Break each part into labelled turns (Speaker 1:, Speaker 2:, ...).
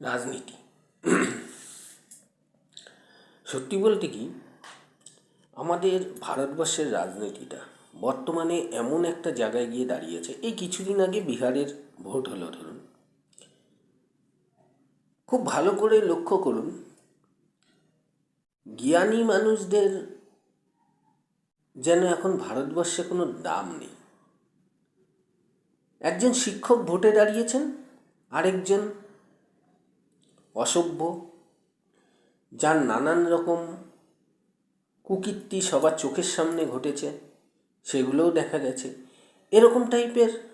Speaker 1: রাজনীতি। সত্যি বলতে কি, আমাদের ভারতবর্ষের রাজনীতিটা বর্তমানে এমন একটা জায়গায় গিয়ে দাঁড়িয়েছে। এই কিছুদিন আগে বিহারের ভোট হলো, ধরুন। খুব ভালো করে লক্ষ্য করুন, জ্ঞানী মানুষদের যেন এখন ভারতবর্ষে কোনো দাম নেই। একজন শিক্ষক ভোটে দাঁড়িয়েছেন, আরেকজন অসভ্য, যার নানান রকম কুকীর্তি সবার চোখের সামনে ঘটেছে, সেগুলোও দেখা গেছে। এরকম টাইপের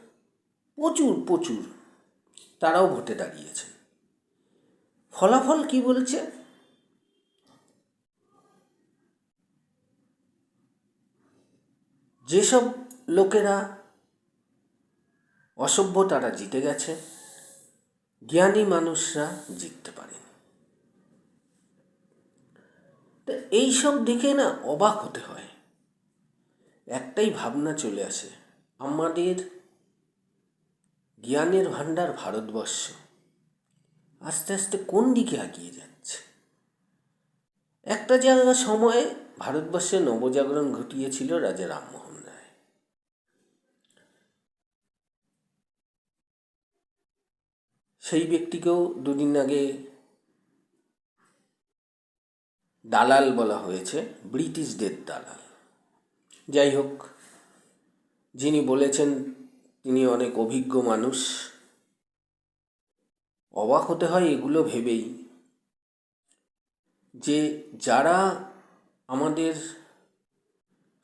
Speaker 1: প্রচুর প্রচুর তারাও ভোটে দাঁড়িয়েছে। ফলাফল কি বলছে? যেসব লোকেরা অসভ্য তারা জিতে গেছে। জ্ঞানী মানুষরা জিততে পারেনি। তা এইসব দেখে না অবাক হতে হয়। একটাই ভাবনা চলে আসে, আমাদের জ্ঞানের ভাণ্ডার ভারতবর্ষ আস্তে আস্তে কোন দিকে এগিয়ে যাচ্ছে? একটা জায়গা সময়ে ভারতবর্ষে নবজাগরণ ঘটিয়েছিল রাজা রামমোহন সেই ব্যক্তিকেও দুদিন আগে দালাল বলা হয়েছে ব্রিটিশদের দালাল। যাই হোক, যিনি বলেছেন তিনি অনেক অভিজ্ঞ মানুষ। অবাক হতে হয় এগুলো ভেবেই যে যারা আমাদের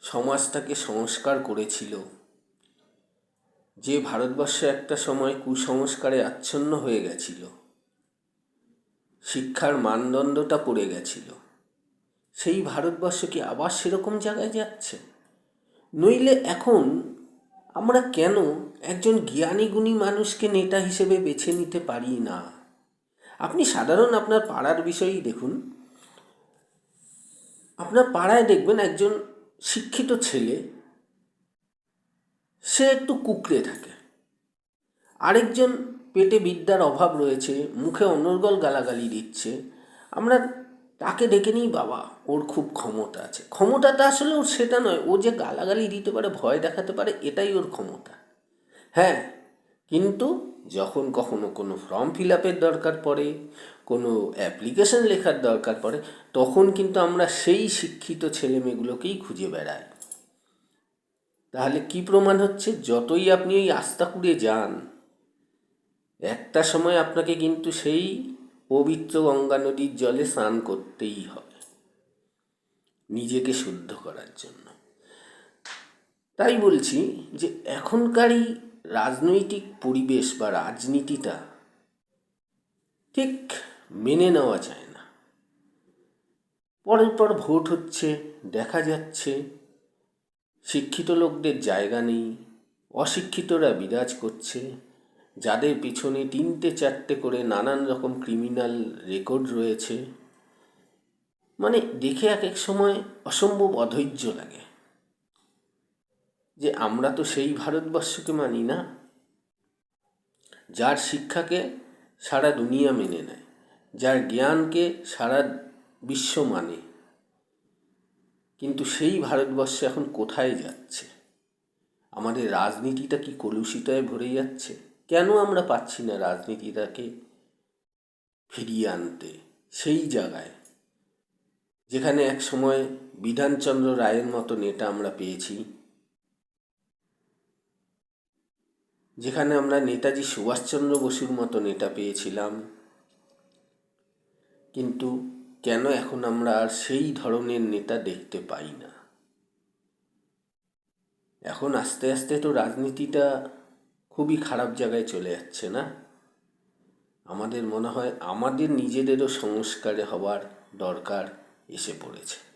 Speaker 1: সমাজটাকে সংস্কার করেছিল যে ভারতবর্ষ একটা সময় কুসংস্কারে আচ্ছন্ন হয়ে গেছিল, শিক্ষার মানদণ্ডটা পড়ে গেছিল, সেই ভারতবর্ষ কি আবার সেরকম জায়গায় যাচ্ছে? নইলে এখন আমরা কেন একজন জ্ঞানী গুণী মানুষকে নেতা হিসেবে বেছে নিতে পারি না? আপনি সাধারণ আপনার পাড়ার বিষয়েই দেখুন। আপনার পাড়ায় দেখবেন একজন শিক্ষিত ছেলে সে একটু কুকড়ে থাকে। আরেকজন পেটে বিদ্যার অভাব রয়েছে, মুখে অনর্গল গালাগালি দিচ্ছে। আমরা তাকে ডেকে নিই, বাবা, ওর খুব ক্ষমতা আছে। ক্ষমতাটা আসলে ওর সেটা নয়, ও যে গালাগালি দিতে পারে, ভয় দেখাতে পারে, এটাই ওর ক্ষমতা। হ্যাঁ কিন্তু যখন কখনো কোনো ফর্ম ফিল আপের দরকার পড়ে, কোনো অ্যাপ্লিকেশন লেখার দরকার পড়ে, তখন কিন্তু আমরা সেই শিক্ষিত ছেলেমেয়েগুলোকেই খুঁজে বেড়াই। তাহলে কি প্রমাণ হচ্ছে? যতই আপনি ওই আস্তাকুড়ে যান, একটা সময় আপনাকে কিন্তু সেই পবিত্র গঙ্গা নদীর জলে স্নান করতেই হবে। নিজেকে শুদ্ধ করার জন্য। তাই বলছি যে এখনকারই রাজনৈতিক পরিবেশ বা রাজনীতিটা ঠিক মেনে নেওয়া যায় না। পরের পর ভোট হচ্ছে, দেখা যাচ্ছে শিক্ষিত লোকদের জায়গা নেই, অশিক্ষিতরা বিরাজ করছে, যাদের পিছনে তিনটে চারটে করে নানান রকম ক্রিমিনাল রেকর্ড রয়েছে। মানে দেখে এক এক সময় অসম্ভব অধৈর্য লাগে। যে আমরা তো সেই ভারতবর্ষকে মানি না, যার শিক্ষাকে সারা দুনিয়া মেনে নেয়, যার জ্ঞানকে সারা বিশ্ব মানে। কিন্তু সেই ভারতবর্ষ এখন কোথায় যাচ্ছে? আমাদের রাজনীতিটা কি কলুষিতায় ভরে যাচ্ছে? কেন আমরা পাচ্ছি না রাজনীতিটাকে ফিরিয়ে আনতে? সেই জায়গায়, যেখানে এক সময় বিধানচন্দ্র রায়ের মতো নেতা আমরা পেয়েছি, যেখানে আমরা নেতাজি সুভাষচন্দ্র বসুর মতো নেতা পেয়েছিলাম। কিন্তু কেন এখন আমরা আর সেই ধরনের নেতা দেখতে পাই না? এখন আস্তে আস্তে তো রাজনীতিটা খুবই খারাপ জায়গায় চলে যাচ্ছে না? আমাদের মনে হয় আমাদের নিজেদেরও সংস্কারে হওয়ার দরকার এসে পড়েছে।